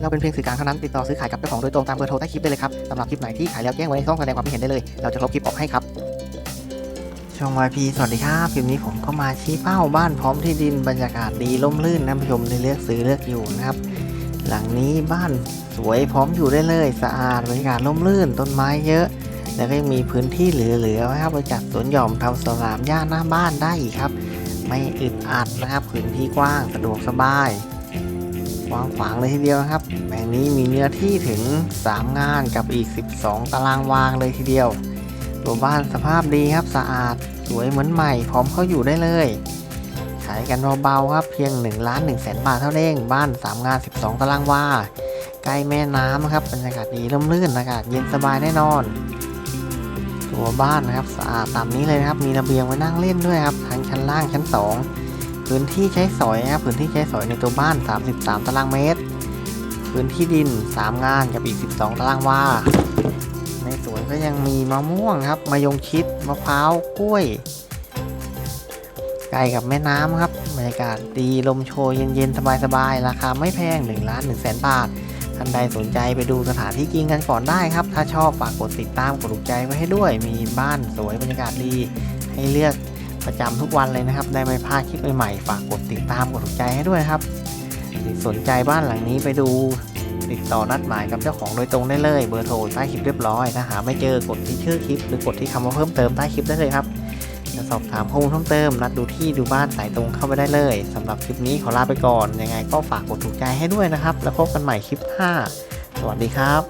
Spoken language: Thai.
เราเป็นเพียงสื่อกลางเท่านั้นติดต่อซื้อขายกับเจ้าของโดยตรงตามเบอร์โทรใต้คลิปได้เลยครับสำหรับคลิปไหนที่ขายแล้วแจ้งไว้ในช่องแสดงความคิดเห็นได้เลย เราจะลบคลิปออกให้ครับช่อง YP สวัสดีครับคลิปนี้ผมก็มาชี้เป้าบ้านพร้อมที่ดินบรรยากาศดีร่มรื่นท่านผู้ชมได้เลือกซื้อเลือกอยู่นะครับหลังนี้บ้านสวยพร้อมอยู่ได้เลยสะอาดบรรยากาศร่มรื่นต้นไม้เยอะแล้วก็ยังมีพื้นที่เหลือๆไว้ครับไปจัดสวนหย่อมทำสนามหญ้าหน้าบ้านได้อีกครับ ไม่อึดอัดนะครับพื้นที่กว้างสะดวกสบาย ว้างขวางเลยทีเดียวครับ แปลงนี้มีเนื้อที่ถึง 3 งานกับอีก 12 ตารางวางเลยทีเดียวตัวบ้านสภาพดีครับสะอาดสวยเหมือนใหม่ พร้อมเข้าอยู่ได้เลยขายกันเบาๆครับเพียง1ล้าน1แสนบาทเท่านั้นเองบ้าน 3 งาน 12 ตารางวาใกล้แม่น้ำครับบรรยากาศดีร่มรื่นอากาศเย็นสบายแน่นอน ตัวบ้านนะครับสะอาดตามนี้เลยนะครับ มีระเบียงไว้นั่งเล่นด้วยครับทั้งชั้นล่างชั้น 2 พื้นที่ใช้สอยนะครับพื้นที่ใช้สอยในตัวบ้าน 33 ตารางเมตร พื้นที่ดิน 3 งานกับอีก 12 ตารางวา ในสวนก็ยังมีมะม่วงครับมะยงชิดมะพร้าวกล้วยใกล้กับแม่น้ำครับบรรยากาศดีลมโชยเย็นๆ สบายๆ ราคาไม่แพง1ล้าน1แสนบาทท่านใดสนใจไปดูสถานที่จริงกันก่อนได้ครับ ถ้าชอบฝากกดติดตามกดถูกใจไว้ให้ด้วย มีบ้านสวยบรรยากาศดีให้เลือก ประจำทุกวันเลยนะครับ ได้ไม่พลาดคลิปใหม่ๆ ฝากกดติดตามกดถูกใจให้ด้วยครับสนใจบ้านหลังนี้ไปดูติดต่อนัดหมายกับเจ้าของโดยตรงได้เลย เบอร์โทรใต้คลิปเรียบร้อยถ้าหาไม่เจอกดที่ชื่อคลิป หรือกดที่คำว่าเพิ่มเติมใต้คลิปได้เลยครับจะสอบถามข้อมูลเพิ่มเติม นัดดูที่ดูบ้านสายตรงเข้าไปได้เลยสำหรับคลิปนี้ขอลาไปก่อน ยังไงก็ฝากกดถูกใจให้ด้วยนะครับ แล้วพบกันใหม่คลิปหน้าสวัสดีครับ